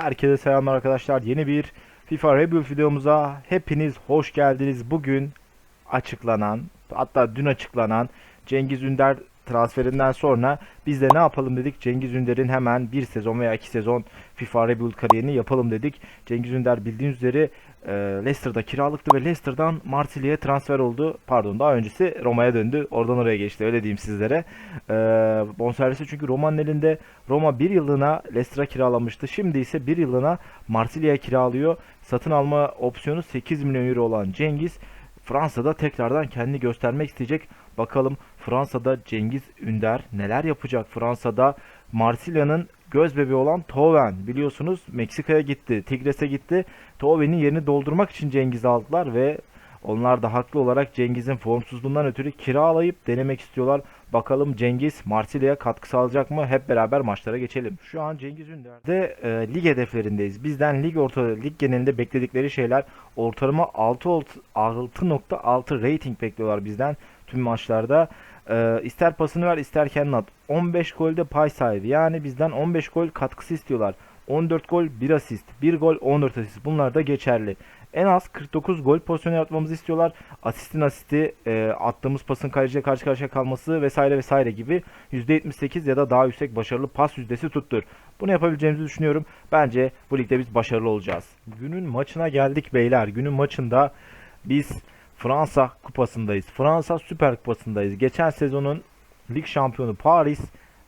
Herkese selamlar arkadaşlar. Yeni bir FIFA Rebuild videomuza hepiniz hoş geldiniz. Bugün açıklanan, hatta dün açıklanan Cengiz Ünder transferinden sonra biz de ne yapalım dedik. Cengiz Ünder'in hemen bir sezon veya iki sezon FIFA Rebuild kariyerini yapalım dedik. Cengiz Ünder bildiğiniz üzere e, Leicester'da kiralıktı ve Leicester'dan Marsilya'ya transfer oldu. Pardon daha öncesi Roma'ya döndü. Oradan oraya geçti öyle diyeyim sizlere. E, bonservisi çünkü Roma'nın elinde. Roma bir yıllığına Leicester'a kiralamıştı. Şimdi ise bir yıllığına Marsilya'ya kiralıyor. Satın alma opsiyonu 8 milyon euro olan Cengiz Fransa'da tekrardan kendini göstermek isteyecek. Bakalım Fransa'da Cengiz Ünder neler yapacak? Fransa'da Marsilya'nın göz bebeği olan Toven biliyorsunuz Meksika'ya gitti, Tigres'e gitti. Toven'in yerini doldurmak için Cengiz'i aldılar ve onlar da haklı olarak Cengiz'in formsuzluğundan ötürü kiralayıp denemek istiyorlar. Bakalım Cengiz Marsilya'ya katkı sağlayacak mı? Hep beraber maçlara geçelim. Şu an Cengiz Ünder'de e, lig hedeflerindeyiz. Bizden lig orta lig genelinde bekledikleri şeyler ortalama 6 6.6 rating bekliyorlar bizden tüm maçlarda. E, ister pasını ver ister kendin at. 15 golde pay sahibi. Yani bizden 15 gol katkısı istiyorlar. 14 gol 1 asist. 1 gol 14 asist. Bunlar da geçerli. En az 49 gol pozisyonu yaratmamızı istiyorlar. Asistin asisti, e, attığımız pasın kaleciye karşı karşıya kalması vesaire vesaire gibi %78 ya da daha yüksek başarılı pas yüzdesi tuttur. Bunu yapabileceğimizi düşünüyorum. Bence bu ligde biz başarılı olacağız. Günün maçına geldik beyler. Günün maçında biz Fransa kupasındayız. Fransa Süper Kupası'ndayız. Geçen sezonun lig şampiyonu Paris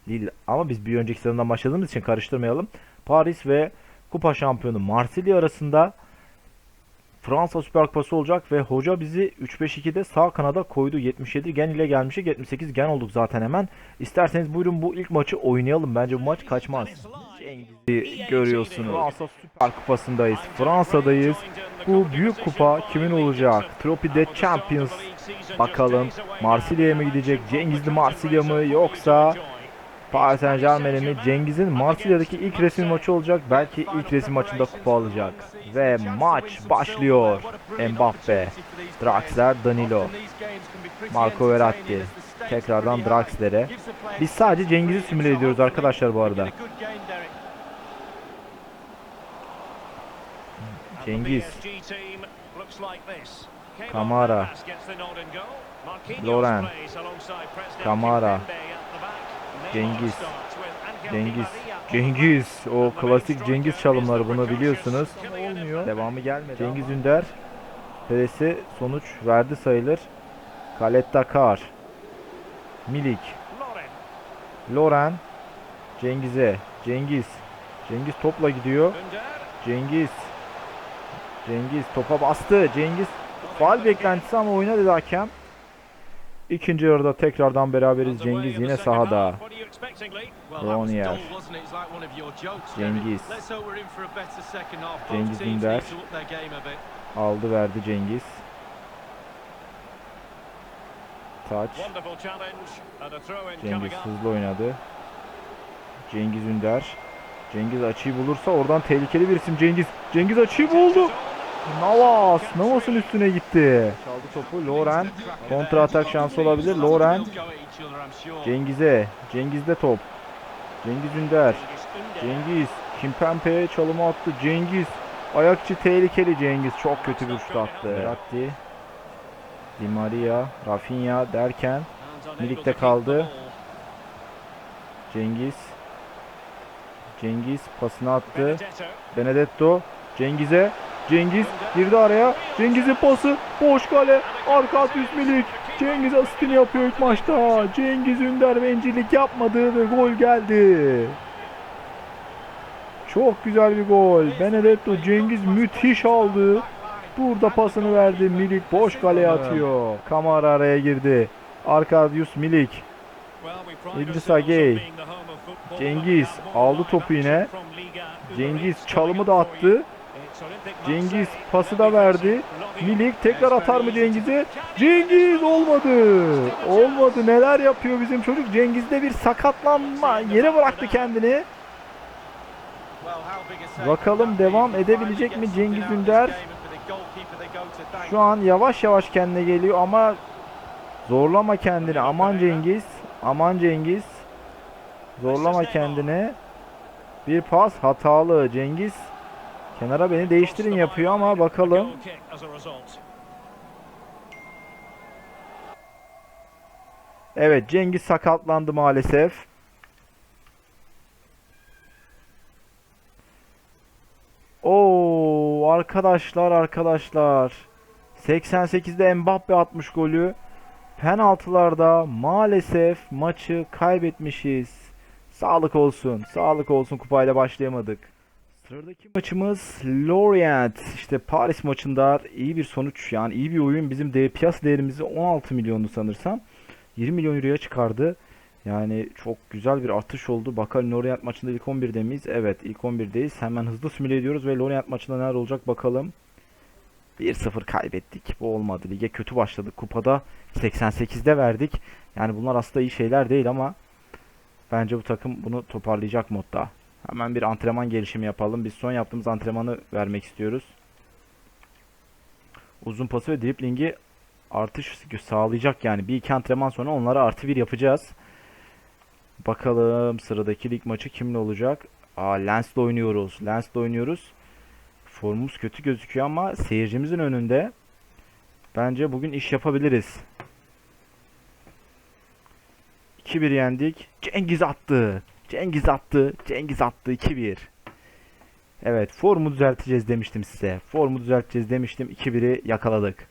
Lille ama biz bir önceki sezondan başladığımız için karıştırmayalım. Paris ve kupa şampiyonu Marsilya arasında Fransa Süper Kupası olacak ve hoca bizi 3-5-2'de sağ kanada koydu. 77 gen ile gelmişik. 78 gen olduk zaten hemen. İsterseniz buyurun bu ilk maçı oynayalım. Bence bu maç kaçmaz. Görüyorsunuz. Fransa Süper Kupası'ndayız. Fransa'dayız. Bu büyük kupa kimin olacak? Trophy de Champions. Bakalım Marsilya'ya mı gidecek? Cengizli Marsilya mı yoksa Paris Saint Germain'e mi? Cengiz'in Marsilya'daki ilk resim maçı olacak. Belki ilk resim maçında kupa alacak. Ve maç başlıyor. Mbappe, Draxler, Danilo, Marco Verratti. Tekrardan Draxler'e. Biz sadece Cengiz'i simüle ediyoruz arkadaşlar bu arada. Cengiz, Kamara, Loren, Kamara, Cengiz, Cengiz, Cengiz. O klasik Cengiz çalımları bunu biliyorsunuz. Olmuyor. Devamı gelmedi. Cengiz Ünder. Peresi sonuç verdi sayılır. Kaletta Kar. Milik. Loren. Cengiz'e. Cengiz. Cengiz topla gidiyor. Cengiz. Cengiz topa bastı. Cengiz faal beklentisi ama oyna dedi hakem. İkinci yarıda tekrardan beraberiz. Cengiz yine sahada. Ronier. Cengiz. Cengiz Ünder. Aldı verdi Cengiz. Taç. Cengiz hızlı oynadı. Cengiz Ünder. Cengiz açıyı bulursa oradan tehlikeli bir isim Cengiz. Cengiz açıyı buldu. Navas. Navas'ın üstüne gitti. Çaldı topu Loren. Kontra atak şansı olabilir. Loren. Cengiz'e. Cengiz'de top. Cengiz Ünder. Cengiz. Kimpempe'ye çalımı attı. Cengiz. Ayakçı tehlikeli Cengiz. Çok kötü bir şut attı. Verratti. Di Maria. Rafinha derken Milik'te kaldı. Cengiz. Cengiz pasını attı. Benedetto. Cengiz'e. Cengiz girdi araya. Cengiz'in pası. Boş kale. Arka at üst. Cengiz asistini yapıyor ilk maçta. Cengiz Ünder bencillik yapmadı ve gol geldi. Çok güzel bir gol. Benedetto Cengiz müthiş aldı. Burada pasını verdi. Milik boş kaleye atıyor. Kamara araya girdi. Arkadius Milik. İdris Agey. Cengiz aldı topu yine. Cengiz çalımı da attı. Cengiz pası da verdi. Milik tekrar atar mı Cengiz'e? Cengiz olmadı. Olmadı. Neler yapıyor bizim çocuk? Cengiz'de bir sakatlanma. Yere bıraktı kendini. Bakalım devam edebilecek mi Cengiz Ünder? Şu an yavaş yavaş kendine geliyor ama zorlama kendini. Aman Cengiz. Aman Cengiz. Zorlama kendini. Bir pas hatalı. Cengiz kenara beni değiştirin yapıyor ama bakalım. Evet Cengiz sakatlandı maalesef. Oo arkadaşlar arkadaşlar. 88'de Mbappe atmış golü. Penaltılarda maalesef maçı kaybetmişiz. Sağlık olsun. Sağlık olsun kupayla başlayamadık. Sıradaki maçımız Lorient. İşte Paris maçında iyi bir sonuç yani iyi bir oyun bizim de piyasa değerimizi 16 milyondu sanırsam. 20 milyon euroya çıkardı. Yani çok güzel bir artış oldu. Bakalım Lorient maçında ilk 11'de miyiz? Evet ilk 11'deyiz. Hemen hızlı simüle ediyoruz ve Lorient maçında neler olacak bakalım. 1-0 kaybettik. Bu olmadı. Lige kötü başladık. Kupada 88'de verdik. Yani bunlar aslında iyi şeyler değil ama bence bu takım bunu toparlayacak modda. Hemen bir antrenman gelişimi yapalım. Biz son yaptığımız antrenmanı vermek istiyoruz. Uzun pası ve driblingi artış sağlayacak yani. Bir iki antrenman sonra onlara artı bir yapacağız. Bakalım sıradaki lig maçı kimle olacak? Aa Lens'le oynuyoruz. Lens'le oynuyoruz. Formumuz kötü gözüküyor ama seyircimizin önünde bence bugün iş yapabiliriz. 2-1 yendik. Cengiz attı. Cengiz attı. Cengiz attı 2-1. Evet formu düzelteceğiz demiştim size. Formu düzelteceğiz demiştim. 2-1'i yakaladık.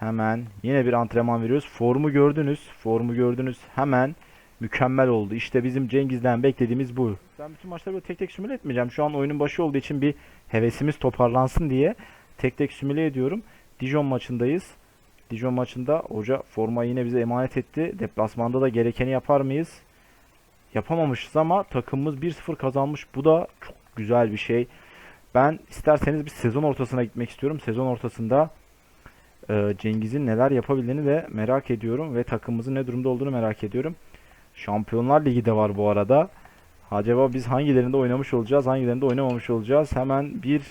Hemen yine bir antrenman veriyoruz. Formu gördünüz. Formu gördünüz. Hemen mükemmel oldu. İşte bizim Cengiz'den beklediğimiz bu. Ben bütün maçları böyle tek tek simüle etmeyeceğim. Şu an oyunun başı olduğu için bir hevesimiz toparlansın diye tek tek simüle ediyorum. Dijon maçındayız. Dijon maçında hoca formayı yine bize emanet etti. Deplasmanda da gerekeni yapar mıyız? Yapamamışız ama takımımız 1-0 kazanmış. Bu da çok güzel bir şey. Ben isterseniz bir sezon ortasına gitmek istiyorum. Sezon ortasında e, Cengiz'in neler yapabildiğini de merak ediyorum ve takımımızın ne durumda olduğunu merak ediyorum. Şampiyonlar Ligi de var bu arada. Acaba biz hangilerinde oynamış olacağız, hangilerinde oynamamış olacağız? Hemen 1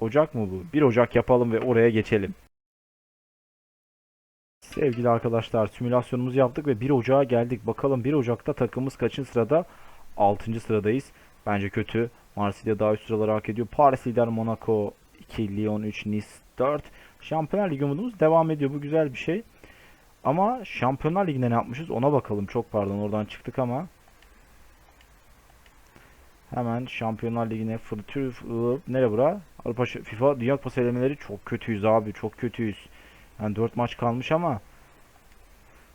Ocak mı bu? 1 Ocak yapalım ve oraya geçelim. Sevgili arkadaşlar simülasyonumuzu yaptık ve 1 Ocak'a geldik. Bakalım 1 Ocak'ta takımımız kaçıncı sırada? 6. sıradayız. Bence kötü. Marsilya daha üst sıraları hak ediyor. Paris lider Monaco 2, Lyon 3, Nice 4. Şampiyonlar Ligi umudumuz devam ediyor. Bu güzel bir şey. Ama Şampiyonlar Ligi'nde ne yapmışız ona bakalım. Çok pardon oradan çıktık ama. Hemen Şampiyonlar Ligi'ne fırtır nere bura? Avrupa FIFA Dünya Kupası elemeleri çok kötüyüz abi. Çok kötüyüz. Yani 4 maç kalmış ama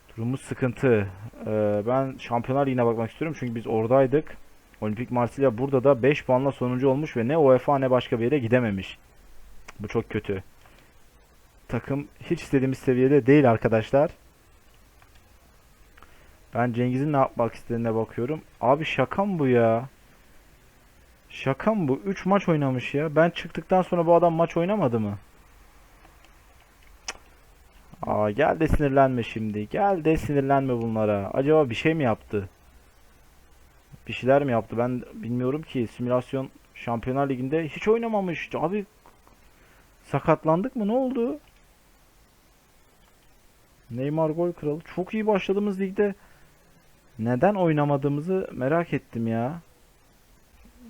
durumumuz sıkıntı. Ee, ben Şampiyonlar Ligi'ne bakmak istiyorum çünkü biz oradaydık. Olimpik Marsilya burada da 5 puanla sonuncu olmuş ve ne UEFA ne başka bir yere gidememiş. Bu çok kötü. Takım hiç istediğimiz seviyede değil arkadaşlar. Ben Cengiz'in ne yapmak istediğine bakıyorum. Abi şaka mı bu ya? Şaka mı bu? 3 maç oynamış ya. Ben çıktıktan sonra bu adam maç oynamadı mı? Aa gel de sinirlenme şimdi. Gel de sinirlenme bunlara. Acaba bir şey mi yaptı? Bir şeyler mi yaptı? Ben bilmiyorum ki. Simülasyon Şampiyonlar Ligi'nde hiç oynamamış. Abi sakatlandık mı? Ne oldu? Neymar gol kralı. Çok iyi başladığımız ligde neden oynamadığımızı merak ettim ya.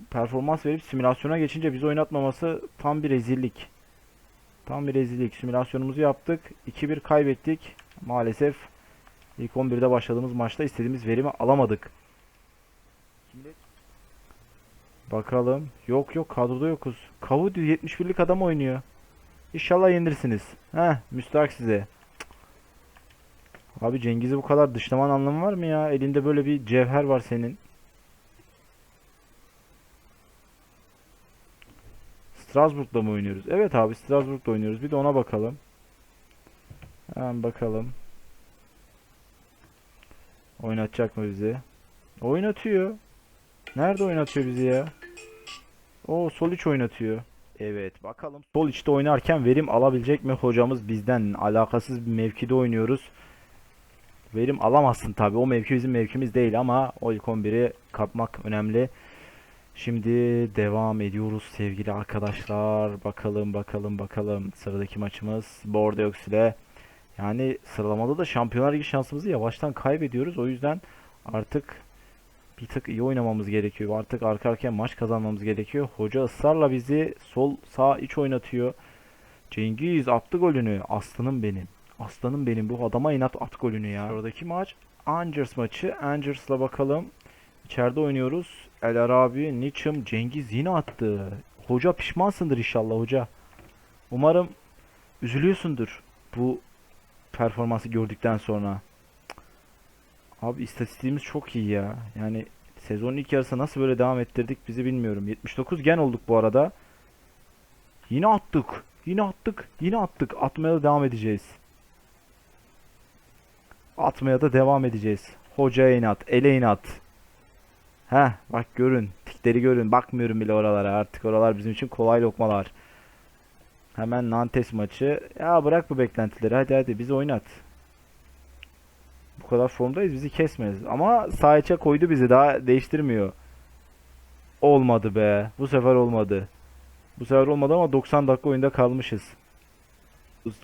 Performans verip simülasyona geçince bizi oynatmaması tam bir rezillik. Tam bir rezillik. Simülasyonumuzu yaptık. 2-1 kaybettik. Maalesef ilk 11'de başladığımız maçta istediğimiz verimi alamadık. Bakalım. Yok yok kadroda yokuz. Kavu 71'lik adam oynuyor. İnşallah yenirsiniz. Heh müstahak size. Abi Cengiz'i bu kadar dışlaman anlamı var mı ya? Elinde böyle bir cevher var senin. Strasbourg'da mı oynuyoruz? Evet abi Strasbourg'da oynuyoruz. Bir de ona bakalım. Hemen bakalım. Oynatacak mı bizi? Oynatıyor. Nerede oynatıyor bizi ya? O sol iç oynatıyor. Evet bakalım sol içte oynarken verim alabilecek mi hocamız bizden? Alakasız bir mevkide oynuyoruz. Verim alamazsın tabi. O mevki bizim mevkimiz değil ama o ilk 11'i kapmak önemli. Şimdi devam ediyoruz sevgili arkadaşlar. Bakalım bakalım bakalım. Sıradaki maçımız Bordeaux ile. Yani sıralamada da Şampiyonlar Ligi şansımızı yavaştan kaybediyoruz. O yüzden artık bir tık iyi oynamamız gerekiyor. Artık arka arkaya maç kazanmamız gerekiyor. Hoca ısrarla bizi sol sağ iç oynatıyor. Cengiz attı golünü. Aslanım benim. Aslanım benim. Bu adama inat at golünü ya. Oradaki maç Angers maçı. Angers'la bakalım. İçeride oynuyoruz. El Arabi, Niçim, Cengiz yine attı. Hoca pişmansındır inşallah hoca. Umarım üzülüyorsundur bu performansı gördükten sonra. Abi istatistiğimiz çok iyi ya. Yani sezonun ilk yarısı nasıl böyle devam ettirdik bizi bilmiyorum. 79 gen olduk bu arada. Yine attık. Yine attık. Yine attık. Atmaya da devam edeceğiz. Atmaya da devam edeceğiz. Hocaya inat. Ele inat. Heh bak görün. Tikleri görün. Bakmıyorum bile oralara. Artık oralar bizim için kolay lokmalar. Hemen Nantes maçı. Ya bırak bu beklentileri. Hadi hadi bizi oynat. Bu kadar formdayız bizi kesmez. Ama sağ koydu bizi daha değiştirmiyor. Olmadı be. Bu sefer olmadı. Bu sefer olmadı ama 90 dakika oyunda kalmışız.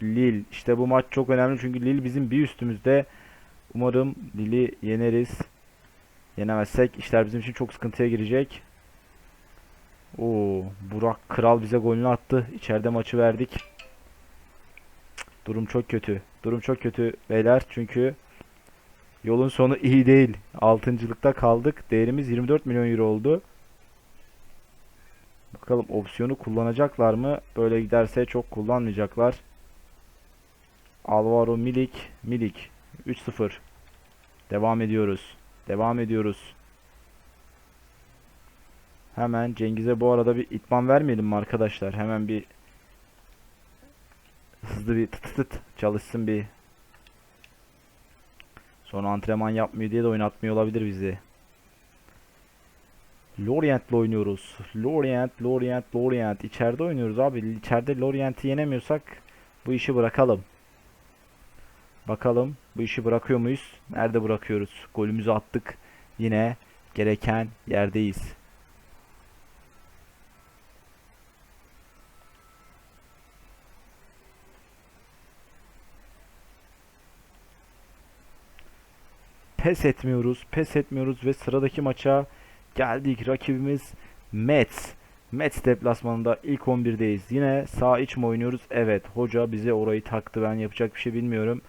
Lille. İşte bu maç çok önemli çünkü Lille bizim bir üstümüzde. Umarım Lille'i yeneriz. Yenemezsek işler bizim için çok sıkıntıya girecek. Oo, Burak Kral bize golünü attı. İçeride maçı verdik. Durum çok kötü. Durum çok kötü beyler çünkü yolun sonu iyi değil. Altıncılıkta kaldık. Değerimiz 24 milyon euro oldu. Bakalım opsiyonu kullanacaklar mı? Böyle giderse çok kullanmayacaklar. Alvaro Milik, Milik 3-0. Devam ediyoruz. Devam ediyoruz. Hemen Cengiz'e bu arada bir itman vermeyelim mi arkadaşlar? Hemen bir hızlı bir tıt tıt çalışsın bir. Sonra antrenman yapmıyor diye de oynatmıyor olabilir bizi. Lorient'le oynuyoruz. Lorient, Lorient, Lorient. İçeride oynuyoruz abi. İçeride Lorient'i yenemiyorsak bu işi bırakalım. Bakalım bu işi bırakıyor muyuz? Nerede bırakıyoruz? Golümüzü attık. Yine gereken yerdeyiz. Pes etmiyoruz, pes etmiyoruz ve sıradaki maça geldik. Rakibimiz Mets. Mets deplasmanında ilk 11'deyiz. Yine sağ iç mi oynuyoruz? Evet. Hoca bize orayı taktı. Ben yapacak bir şey bilmiyorum.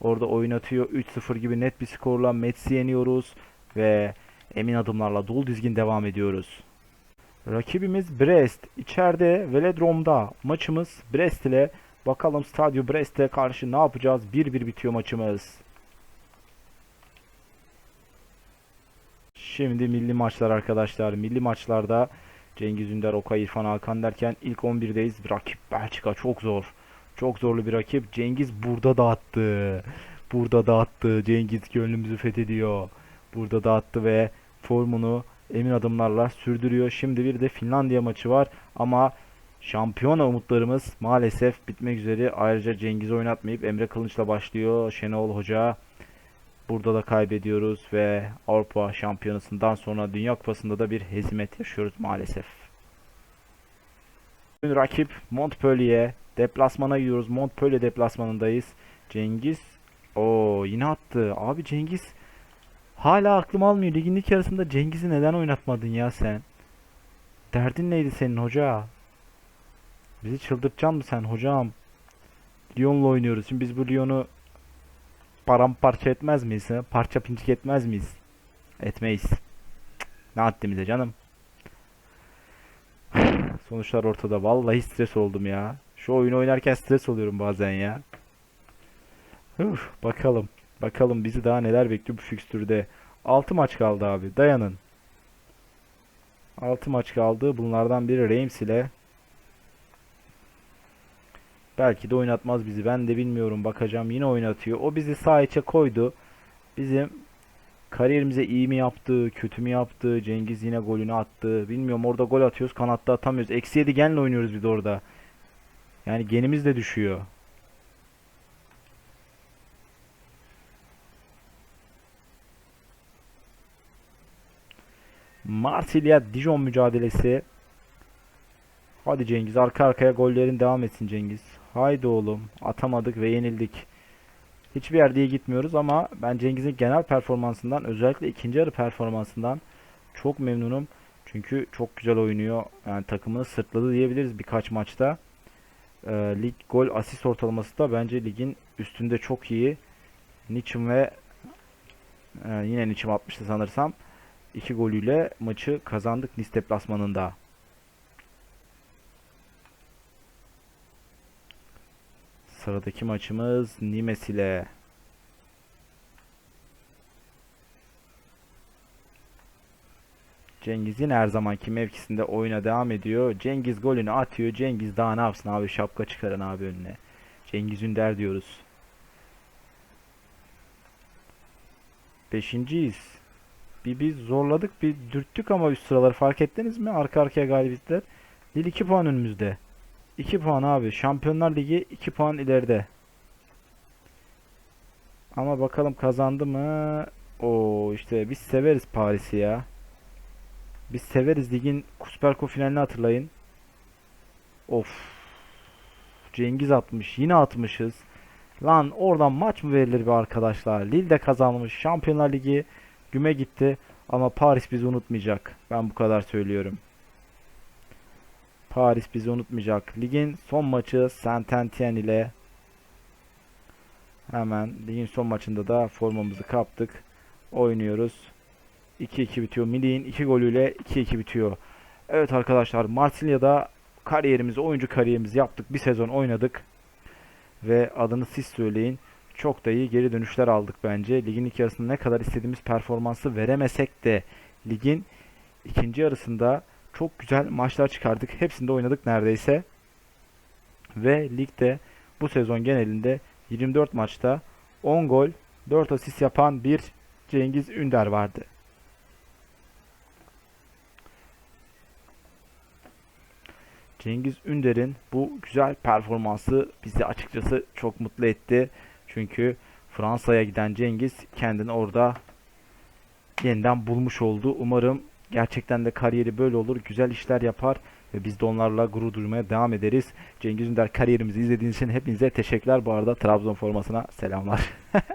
Orada oynatıyor. 3-0 gibi net bir skorla Mets'i yeniyoruz. Ve emin adımlarla dolu dizgin devam ediyoruz. Rakibimiz Brest. İçeride Velodrom'da maçımız Brest ile. Bakalım Stadio Brest'e karşı ne yapacağız? 1-1 bitiyor maçımız. Şimdi milli maçlar arkadaşlar. Milli maçlarda Cengiz Ünder, Okay, İrfan Hakan derken ilk 11'deyiz. Rakip Belçika çok zor. Çok zorlu bir rakip. Cengiz burada dağıttı. Burada dağıttı. Cengiz gönlümüzü fethediyor. Burada dağıttı ve formunu emin adımlarla sürdürüyor. Şimdi bir de Finlandiya maçı var ama şampiyona umutlarımız maalesef bitmek üzere. Ayrıca Cengiz oynatmayıp Emre Kılınç'la başlıyor. Şenol Hoca Burada da kaybediyoruz ve Avrupa Şampiyonası'ndan sonra Dünya Kupası'nda da bir hezimet yaşıyoruz maalesef. Rakip Montpellier. Deplasmana gidiyoruz. Montpellier deplasmanındayız. Cengiz o yine attı. Abi Cengiz hala aklım almıyor. Ligin ilk yarısında Cengiz'i neden oynatmadın ya sen? Derdin neydi senin hoca? Bizi çıldırtacaksın mı sen hocam? Lyon'la oynuyoruz. Şimdi biz bu Lyon'u paramparça etmez miyiz? ha? Parça pinçik etmez miyiz? Etmeyiz. Ne haddimize canım. Sonuçlar ortada. Vallahi stres oldum ya. Şu oyunu oynarken stres oluyorum bazen ya. Uf, bakalım. Bakalım bizi daha neler bekliyor bu fikstürde. 6 maç kaldı abi. Dayanın. 6 maç kaldı. Bunlardan biri Reims ile. Belki de oynatmaz bizi. Ben de bilmiyorum. Bakacağım. Yine oynatıyor. O bizi sağ içe koydu. Bizim kariyerimize iyi mi yaptı, kötü mü yaptı? Cengiz yine golünü attı. Bilmiyorum. Orada gol atıyoruz. Kanatta atamıyoruz. Eksi 7 genle oynuyoruz bir de orada. Yani genimiz de düşüyor. Marsilya Dijon mücadelesi. Hadi Cengiz arka arkaya gollerin devam etsin Cengiz. Haydi oğlum atamadık ve yenildik. Hiçbir yerde iyi gitmiyoruz ama ben Cengiz'in genel performansından özellikle ikinci yarı performansından çok memnunum. Çünkü çok güzel oynuyor. Yani takımını sırtladı diyebiliriz birkaç maçta. Ee, lig gol asist ortalaması da bence ligin üstünde çok iyi. Niçin ve e, yine Niçin atmıştı sanırsam. iki golüyle maçı kazandık Nice deplasmanında. Sıradaki maçımız Nimes ile. Cengiz yine her zamanki mevkisinde oyuna devam ediyor. Cengiz golünü atıyor. Cengiz daha ne yapsın abi şapka çıkarın abi önüne. Cengiz Ünder diyoruz. Beşinciyiz. Bir biz zorladık bir dürttük ama üst sıraları fark ettiniz mi? Arka arkaya galibiyetler. Lille 2 puan önümüzde. 2 puan abi. Şampiyonlar Ligi 2 puan ileride. Ama bakalım kazandı mı? O işte biz severiz Paris'i ya. Biz severiz ligin Kupa finalini hatırlayın. Of. Cengiz atmış. Yine atmışız. Lan oradan maç mı verilir be arkadaşlar? Lille de kazanmış. Şampiyonlar Ligi güme gitti. Ama Paris bizi unutmayacak. Ben bu kadar söylüyorum. Paris bizi unutmayacak. Ligin son maçı Saint-Étienne ile hemen ligin son maçında da formamızı kaptık. Oynuyoruz. 2-2 bitiyor. Milli'nin 2 golüyle 2-2 bitiyor. Evet arkadaşlar Marsilya'da kariyerimizi, oyuncu kariyerimizi yaptık. Bir sezon oynadık. Ve adını siz söyleyin. Çok da iyi geri dönüşler aldık bence. Ligin ilk yarısında ne kadar istediğimiz performansı veremesek de ligin ikinci yarısında çok güzel maçlar çıkardık. Hepsinde oynadık neredeyse. Ve ligde bu sezon genelinde 24 maçta 10 gol, 4 asist yapan bir Cengiz Ünder vardı. Cengiz Ünder'in bu güzel performansı bizi açıkçası çok mutlu etti. Çünkü Fransa'ya giden Cengiz kendini orada yeniden bulmuş oldu. Umarım gerçekten de kariyeri böyle olur, güzel işler yapar ve biz de onlarla gurur duymaya devam ederiz. Cengiz Ünder kariyerimizi izlediğiniz için hepinize teşekkürler. Bu arada Trabzon formasına selamlar.